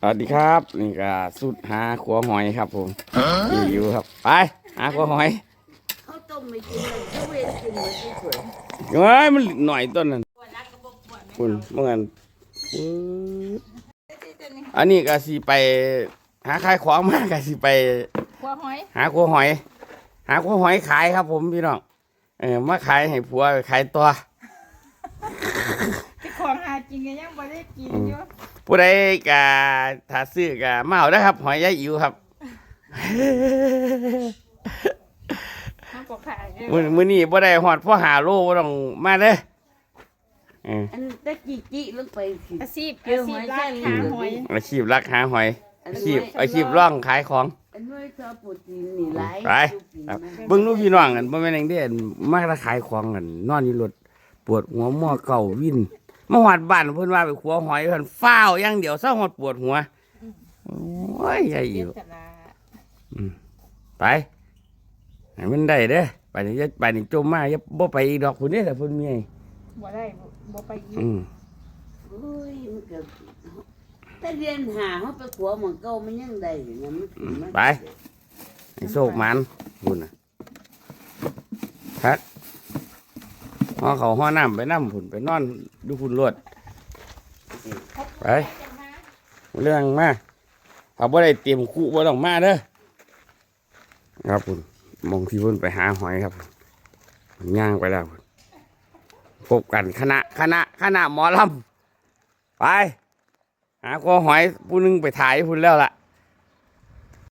สวัสดีครับ นี่ก็สุดหาขัวหอยครับผมอยู่อยู่ครับ ไปหาขัวหอยเขาต้มไม่กินเลยเขาเวนกินเหมือนที่สวยเฮ้ยมันหน่อยต้นนั้นคุณเมื่อกันปื๊ดอันนี้ก็สิไป หาขายของมากก็สิไปหัวหอย หาขัวหอย หาขัวหอยขายครับ ผมพี่น้องเออมาขายให้ผัวขายตัวที่ของหากินกันยังบ่ได้กินอยู่ ผู้ใดกะถ้าซื้อกะมาเอาได้อครับ หอยยายอิ๋วครับมันก็ขายอยู่มื้อมื้อนี้บ่ได้ฮอดพ่อหาโลบ่ต้องมาเด้อเอออันตะกี้จี้ลงไปสิ อาชีพเกี่อายวหชีอพยราใช่คไหมาหอยอาชีพรักหาหอย อาชีพอาชีพร่องขายของ อันนู้นชอบโปรตีนนี่หลายไป ครับเบิ่งลูกพี่น้องกันบ่แม่นจังได๋มาแต่ขายของกันนอนอยู่รถปวดหัวหม้อเก่าวิน มาฮอดบ้านเพิ่นว่าไปขัวหอยเพิ่นฟ้าวอย่างเดียวเศร้าฮอดปวดหัวโอ้ยยายอิ๋วเจตนาไปให้มันได้เด้อไปนี่จะไปนี่จมมาอย่าบ่ไปอีกดอกพุ่นนี่แหละพุ่นเมียบ่ได้บ่บ่ไปอีกอืมโอ้ยมันเกิดถ้าเรียนหาเขาไปขัวหมองเก่ามันยังได้อยู่นะมันถึงมัน ไปให้โชคมันพุ่นน่ะครับ ห่อเขาห่อน้ำไปน้ำพุ่นไปนอนดูพุ่นรวดไปเรื่องมาถ้าบ่ได้เตรียมคู่บ่ต้องมาเด้อครับพุ่นมองที่พุ่นไปหาหอยครับย่างไปแล้วพุ่นพบกันคณะคณะคณะหมอลำไป หาคอหอยผู้หนึงไปถ่ายพุ่นแล้วล่ะ